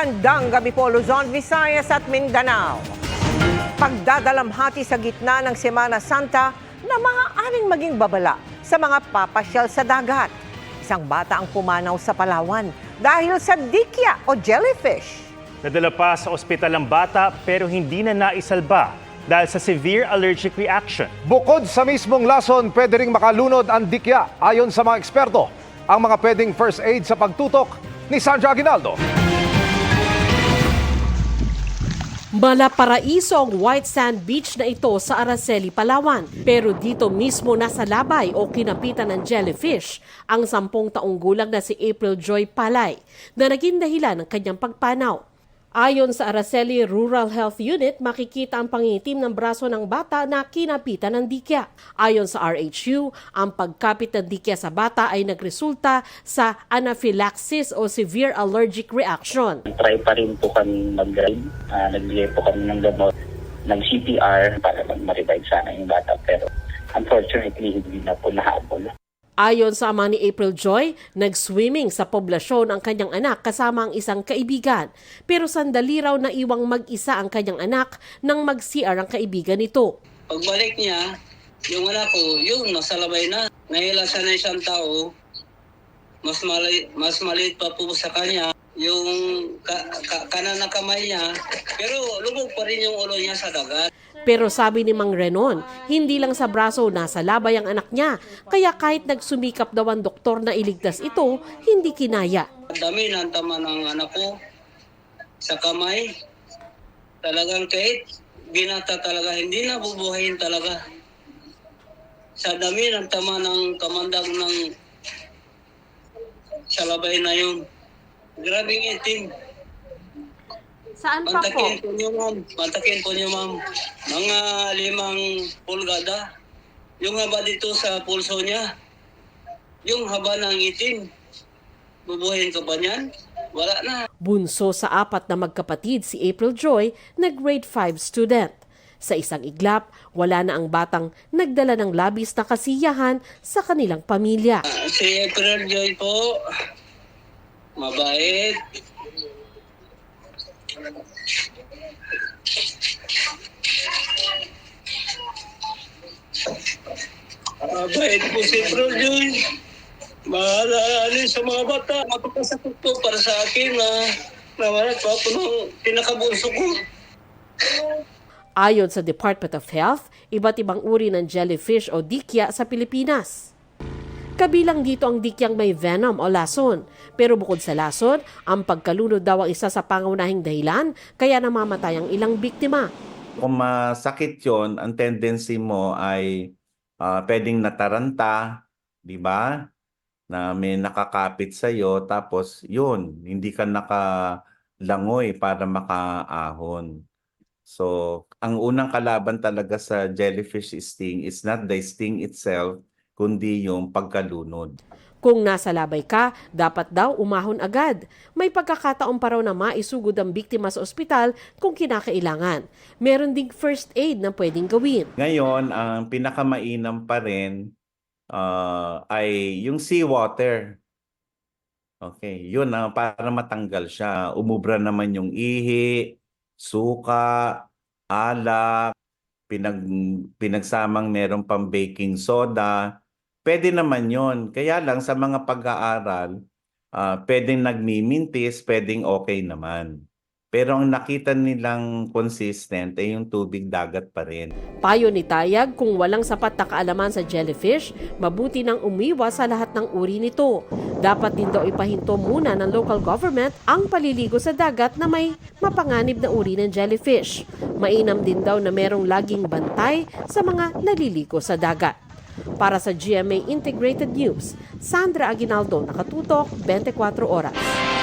Magandang gabi po Luzon, Visayas at Mindanao. Pagdadalamhati sa gitna ng Semana Santa na maaaring maging babala sa mga papasyal sa dagat. Isang bata ang pumanaw sa Palawan dahil sa dikya o jellyfish. Nadala pa sa ospital ang bata pero hindi na naisalba dahil sa severe allergic reaction. Bukod sa mismong lason, pwede ring makalunod ang dikya ayon sa mga eksperto. Ang mga pwedeng first aid sa pagtutok ni Sandra Aguinaldo. Malaparaiso ang white sand beach na ito sa Araceli, Palawan. Pero dito mismo nasa labay o kinapitan ng jellyfish ang sampung taong gulang na si April Joy Palay na naging dahilan ng kanyang pagpanaw. Ayon sa Araceli Rural Health Unit, makikita ang pangitim ng braso ng bata na kinapitan ng dikya. Ayon sa RHU, ang pagkapit ng dikya sa bata ay nagresulta sa anaphylaxis o severe allergic reaction. Try pa rin po kami mag-drive. Uh, nagbigay po kami ng gamot ng CPR para mag ma-revive sana yung bata. Pero unfortunately, hindi na po nahabol. Ayon sa ama ni April Joy, nag-swimming sa poblasyon ang kanyang anak kasama ang isang kaibigan. Pero sandali raw na iwang mag-isa ang kanyang anak nang mag-CR ang kaibigan nito. Pagbalik niya, yung anak ko, yun, nasa labay na. Nahilasan na isang tao, mas mali, mas maliit pa po sa kanya yung ka, ka, kanan na kamay niya, pero lubog pa rin yung ulo niya sa dagat. Pero sabi ni Mang Renon, hindi lang sa braso nasa labay ang anak niya. Kaya kahit nagsumikap daw ang doktor na iligtas ito, hindi kinaya. Dami ng tama ng anak ko sa kamay. Talagang kahit binata talaga, hindi na bubuhayin talaga. Sa dami ng tama ng kamandag ng sa labay na yun. Grabing itim. Saan pa po? Mantakin po niyo, ma'am. Mantakin po niyo, ma'am. Mga limang pulgada. Yung haba dito sa pulso niya. Yung haba ng itim. Bubuhayin ka ba niyan? Wala na. Bunso sa apat na magkapatid si April Joy na grade 5 student. Sa isang iglap, wala na ang batang nagdala ng labis na kasiyahan sa kanilang pamilya. Ah, Si April Joy po. Mabait. Mabait po si April Joy. Mahalali sa mga bata. Mapapasakot po para sa akin na nawalat pa po ng pinakabunso ko. Ayon sa Department of Health, iba't ibang uri ng jellyfish o dikya sa Pilipinas. Kabilang dito ang dikyang may venom o lason. Pero bukod sa lason, ang pagkalunod daw ang isa sa pangunahing dahilan kaya namamatay ang ilang biktima. Kung masakit yon, ang tendency mo ay ah, pwedeng nataranta, di ba? Na may nakakapit sa iyo tapos yun, hindi ka nakalangoy para makaahon. So, ang unang kalaban talaga sa jellyfish sting is not the sting itself, kundi yung pagkalunod. Kung nasa labay ka, dapat daw umahon agad. May pagkakataon pa raw na maisugod ang biktima sa ospital kung kinakailangan. Meron ding first aid na pwedeng gawin. Ngayon, ang pinakamainam pa rin ah, ay yung seawater. Okay, yun na para matanggal siya. Umubra naman yung ihi, suka, alak, pinag, pinagsamang meron pang baking soda. Pwede naman yon. Kaya lang sa mga pag-aaral, ah, pwedeng nagmimintis, pwedeng okay naman. Pero ang nakita nilang consistent ay yung tubig dagat pa rin. Payo ni Tayag kung walang sapat na kaalaman sa jellyfish, mabuti nang umiwas sa lahat ng uri nito. Dapat din daw ipahinto muna ng local government ang paliligo sa dagat na may mapanganib na uri ng jellyfish. Mainam din daw na merong laging bantay sa mga naliligo sa dagat. Para sa GMA Integrated News, Sandra Aguinaldo, Nakatutok, 24 Oras.